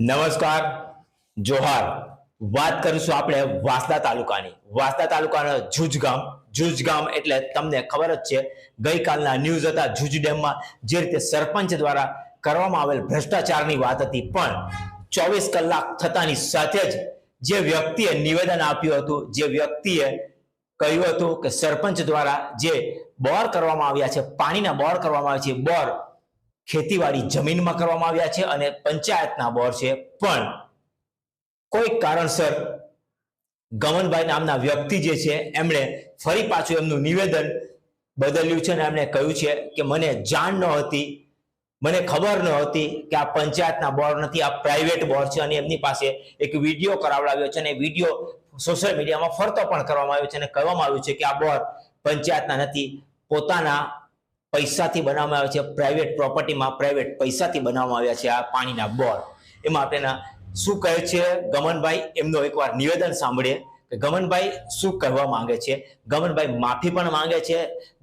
નમસ્કાર, જોહાર. વાત કરીશું આપણે વાસદા તાલુકાની. વાંસદા તાલુકાના જુજ ગામ જુજ ગામ એટલે તમને ખબર જ છે, ગઈકાલના ન્યૂઝ હતા જુજ ડેમમાં જે રીતે સરપંચ દ્વારા કરવામાં આવેલ ભ્રષ્ટાચારની વાત હતી. પણ ચોવીસ કલાક થતાની સાથે જ જે વ્યક્તિએ નિવેદન આપ્યું હતું, જે વ્યક્તિએ કહ્યું હતું કે સરપંચ દ્વારા જે બોર કરવામાં આવ્યા છે, પાણીના બોર કરવામાં આવ્યા છે બોર ખેતીવાડી જમીનમાં કરવામાં આવ્યા છે અને પંચાયતના બોર છે. પણ કોઈ કારણસર ગમનભાઈ નામના વ્યક્તિ જે છે, એમણે ફરી પાછું એમનું નિવેદન બદલ્યું છે અને એમણે કહ્યું છે કે મને જાણ ન હતી, મને ખબર ન હતી કે આ પંચાયતના બોર નથી, આ પ્રાઇવેટ બોર છે અને એમની પાસે એક વીડિયો કરાવડાવ્યો છે અને વીડિયો સોશિયલ મીડિયામાં ફરતો પણ કરવામાં આવ્યો છે અને કહેવામાં આવ્યું છે કે આ બોર પંચાયતના નથી, પોતાના પૈસાથી બનાવવામાં આવે છે પ્રાઇવેટ પ્રોપર્ટીમાં પ્રાઇવેટ પૈસાથી બનાવવામાં આવ્યા છે આ પાણીના બોર. એમાં આપણેના શું કહે છે? ગમનભાઈ, એમનો એકવાર નિવેદન સાંભળીએ કે ગમનભાઈ શું કહેવા માંગે છે? ગમનભાઈ માફી પણ માંગે છે,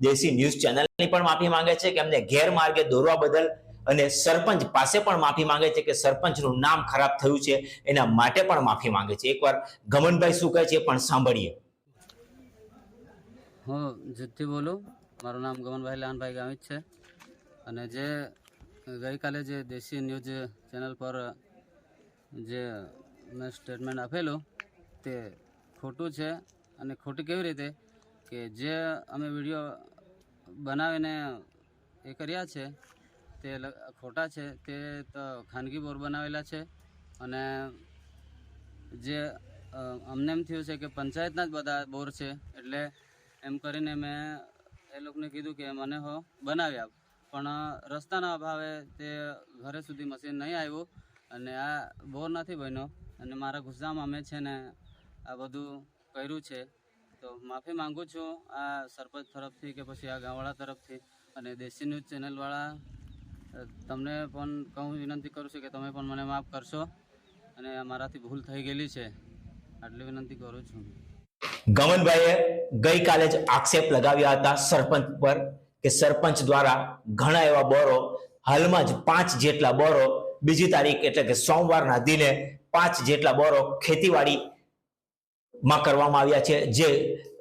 દેશી ન્યૂઝ ચેનલની પણ માફી માંગે છે કે એમને ગેરમાર્ગે દોરવા બદલ અને સરપંચ પાસે પણ માફી માંગે છે કે સરપંચનું નામ ખરાબ થયું છે, એના માટે પણ માફી માંગે છે. એકવાર ગમનભાઈ શું કહે છે પણ સાંભળીએ. હું જુદ્ધથી બોલું? મારું નામ ગમનભાઈ લાનભાઈ ગામિત છે. અને જે ગઈકાલે જે દેશી ન્યૂઝ ચેનલ પર જે મેં સ્ટેટમેન્ટ આપેલું, તે ખોટું છે. અને ખોટું કેવી રીતે? કે જે અમે વીડિયો બનાવીને એ કર્યા છે, તે ખોટા છે, તે તો ખાનગી બોર બનાવેલા છે. અને જે અમને એમ થયું છે કે પંચાયતના જ બધા બોર છે. એટલે એમ કરીને મેં એ લોકોને કીધું કે મને હો, બનાવી આપ. પણ રસ્તાના અભાવે તે ઘરે સુધી મશીન નહીં આવ્યું અને આ બોર નથી બન્યો અને મારા ગુસ્સામાં મેં છે ને આ બધું કર્યું છે. તો માફી માંગુ છું આ સરપંચ તરફથી કે પછી આ ગામવાળા તરફથી અને દેશી ન્યૂઝ ચેનલવાળા. તમને પણ કહું, વિનંતી કરું છું કે તમે પણ મને માફ કરશો અને મારાથી ભૂલ થઈ ગયેલી છે. આટલી વિનંતી કરું છું. ગમનભાઈએ ગઈકાલે જ આક્ષેપ લગાવ્યા હતા સરપંચ પર કે સરપંચ દ્વારા ઘણા એવા બોરો હાલમાં જ પાંચ જેટલા બોરો બીજી તારીખ એટલે કે સોમવારના દિને પાંચ જેટલા બોરો ખેતીવાડી માં કરવામાં આવ્યા છે. જે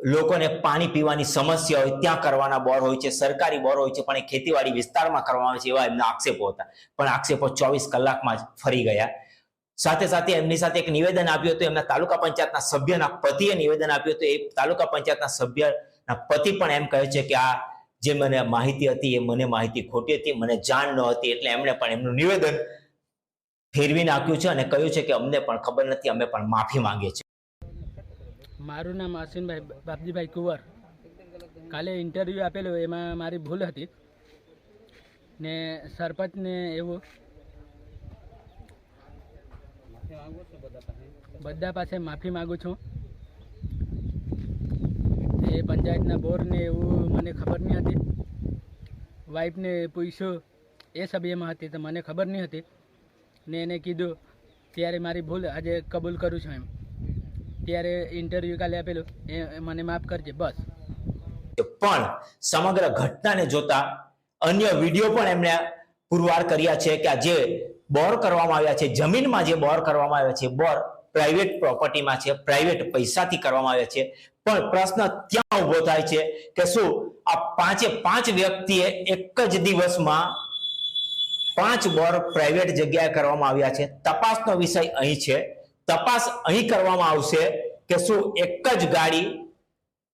લોકોને પાણી પીવાની સમસ્યા હોય ત્યાં કરવાના બોર હોય છે, સરકારી બોર હોય છે, પણ એ ખેતીવાડી વિસ્તારમાં કરવામાં આવે છે એવા એમના આક્ષેપો હતા. પણ આક્ષેપો ચોવીસ કલાકમાં જ ફરી ગયા. સાથે સાથે એમની સાથે એક નિવેદન આપ્યું હતું, એમના તાલુકા પંચાયતના સભ્યના પતિએ નિવેદન આપ્યું હતું. એ તાલુકા પંચાયતના સભ્યના પતિ પણ એમ કહે છે કે આ જે મને માહિતી હતી, એ મને માહિતી ખોટી હતી, મને જાણ ન હતી, એટલે એમણે પણ એમનું નિવેદન ફેરવી નાખ્યું છે અને કહ્યું છે કે અમને પણ ખબર નથી, અમે પણ માફી માંગીએ છીએ. મારું નામ આસીનભાઈ બાપજીભાઈ કુંવર. કાલે ઇન્ટરવ્યૂ આપેલો, એમાં મારી ભૂલ હતી. ને સરપંચને એવું બધા પાસે માફી માગું છું. એ પંચાયતના બોરને એવું મને ખબર નહીં હતી. વાઈફને પૂછ્યું, એ સભ્યમાં હતી? તો મને ખબર નહીં હતી. ને એને કીધું, ત્યારે મારી ભૂલ, આજે કબૂલ કરું છું એમ. ત્યારે ઇન્ટરવ્યૂ કાલે આપેલું, એ મને માફ કરજે, બસ. પણ સમગ્ર ઘટનાને જોતા અન્ય વીડિયો પણ એમણે પુરવાર કર્યા છે કે આ જે બોર કરવામાં આવ્યા છે, જમીનમાં જે બોર કરવામાં આવ્યા છે, બોર પ્રાઇવેટ પ્રોપર્ટીમાં છે પ્રાઇવેટ પૈસાથી કરવામાં આવ્યા છે. પણ પ્રશ્ન ત્યાં ઊભો થાય છે કે શું આ પાંચે પાંચ વ્યક્તિએ એક જ દિવસમાં પાંચ બોર પ્રાઇવેટ જગ્યાએ કરવામાં આવ્યા છે? તપાસનો વિષય અહીં છે. તપાસ અહીં કરવામાં આવશે કે શું એક જ ગાડી,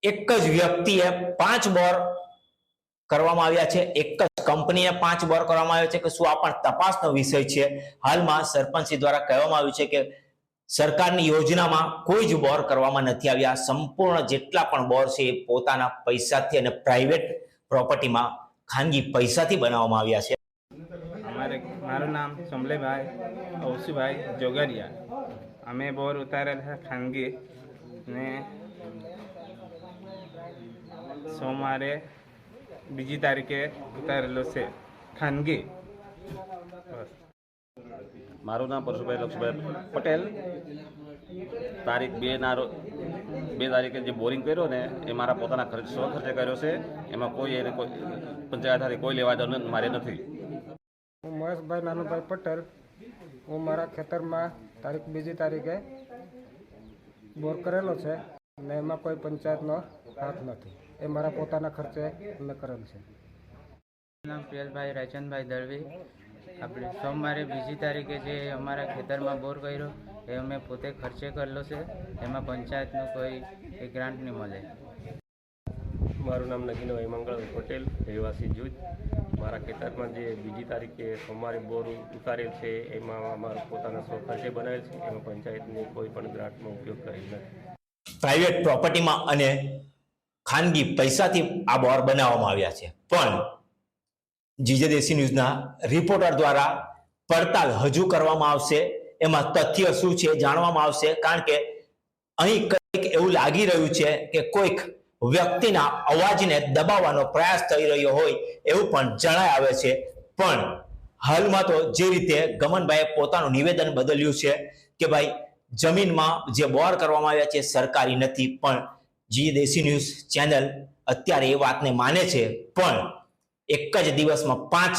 એક જ વ્યક્તિએ પાંચ બોર કરવામાં આવ્યા છે. એક જ કંપનીએ પાંચ બોર કરવામાં આવ્યો છે કે શું આ પણ તપાસનો વિષય છે. હાલમાં સરપંચશ્રી દ્વારા કહેવામાં આવ્યું છે કે સરકારની યોજનામાં કોઈ જ બોર કરવામાં નથી આવ્યા. સંપૂર્ણ જેટલા પણ બોર છે એ પોતાના પૈસાથી અને પ્રાઇવેટ પ્રોપર્ટીમાં ખાનગી પૈસાથી બનાવવામાં આવ્યા છે. અમારે મારું નામ સમલેભાઈ ઔસીભાઈ જોગરિયા. અમે બોર ઉતારેલા છે ખાનગી ને સોમવારે બીજી તારીખે ઉતારેલો છે. ખાનગી. મારું નામ પરશુભાઈ લક્ષભાઈ પટેલ. તારીખ બે ના બે તારીખે જે બોરિંગ કર્યો ને એ મારા પોતાના ખર્ચ સ્વ ખર્ચે કર્યો છે. એમાં કોઈ એને કોઈ પંચાયત કોઈ લેવા દેવાનું મારે નથી. હું મહેશભાઈ નાનુભાઈ પટેલ. હું મારા ખેતરમાં તારીખ બીજી તારીખે બોર કરેલો છે ને એમાં કોઈ પંચાયતનો હાથ નથી. એ મારા પોતાના ખર્ચે મેં કરેલ છે. નામ પ્રિયલભાઈ રાયચંદભાઈ દળવી. આપણે સોમવારે બીજી તારીખે જે અમારા ખેતરમાં બોર કર્યો એ અમે પોતે ખર્ચે કરેલો છે. એમાં પંચાયતનું કોઈ એ ગ્રાન્ટ નહીં મળે. મારું નામ નગીનભાઈ મંગળભાઈ પટેલ રહેવાસી જૂજ મારા ખેતરમાં જે બીજી તારીખે સોમવારે બોર ઉતારેલ છે એમાં અમારા પોતાના સ્વ ખર્ચે બનાવેલ છે. એમાં પંચાયતની કોઈ પણ ગ્રાન્ટનો ઉપયોગ કરેલ નથી. પ્રાઇવેટ પ્રોપર્ટીમાં અને ખાનગી પૈસાથી આ બોર બનાવવામાં આવ્યા છે. પણ જીજે દેશી ન્યૂઝના રિપોર્ટર દ્વારા પડતાલ હજુ કરવામાં આવશે. એમાં તથ્ય શું છે જાણવામાં આવશે. કારણ કે અહીં કંઈક એવું લાગી રહ્યું છે કે કોઈક વ્યક્તિના અવાજને દબાવવાનો પ્રયાસ થઈ રહ્યો હોય એવું પણ જણાય આવે છે. પણ હાલમાં તો જે રીતે ગમનભાઈએ પોતાનું નિવેદન બદલ્યું છે કે ભાઈ જમીનમાં જે બોર કરવામાં આવ્યા છે સરકારી નથી. પણ જી દેશી ન્યૂઝ ચેનલ અત્યારે એ વાતને માને છે, પણ એક જ દિવસમાં પાંચ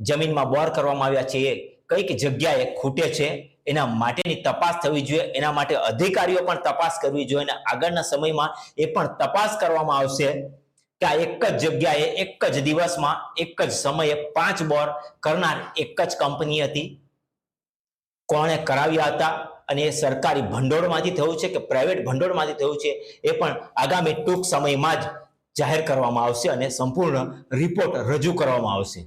જમીનમાં બોર કરવામાં આવ્યા છે. એ કંઈક જગ્યાએ ખૂટે છે. એના માટેની તપાસ થવી જોઈએ. એના માટે અધિકારીઓ પણ તપાસ કરવી જોઈએ અને આગળના સમયમાં એ પણ તપાસ કરવામાં આવશે કે આ એક જ જગ્યાએ, એક જ દિવસમાં, એક જ સમયે પાંચ બોર કરનાર એક જ કંપની હતી. કોણે કરાવ્યા હતા? અને એ સરકારી ભંડોળમાંથી થયું છે કે પ્રાઇવેટ ભંડોળમાંથી થયું છે, એ પણ આગામી ટૂંક સમયમાં જ જાહેર કરવામાં આવશે અને સંપૂર્ણ રિપોર્ટ રજૂ કરવામાં આવશે.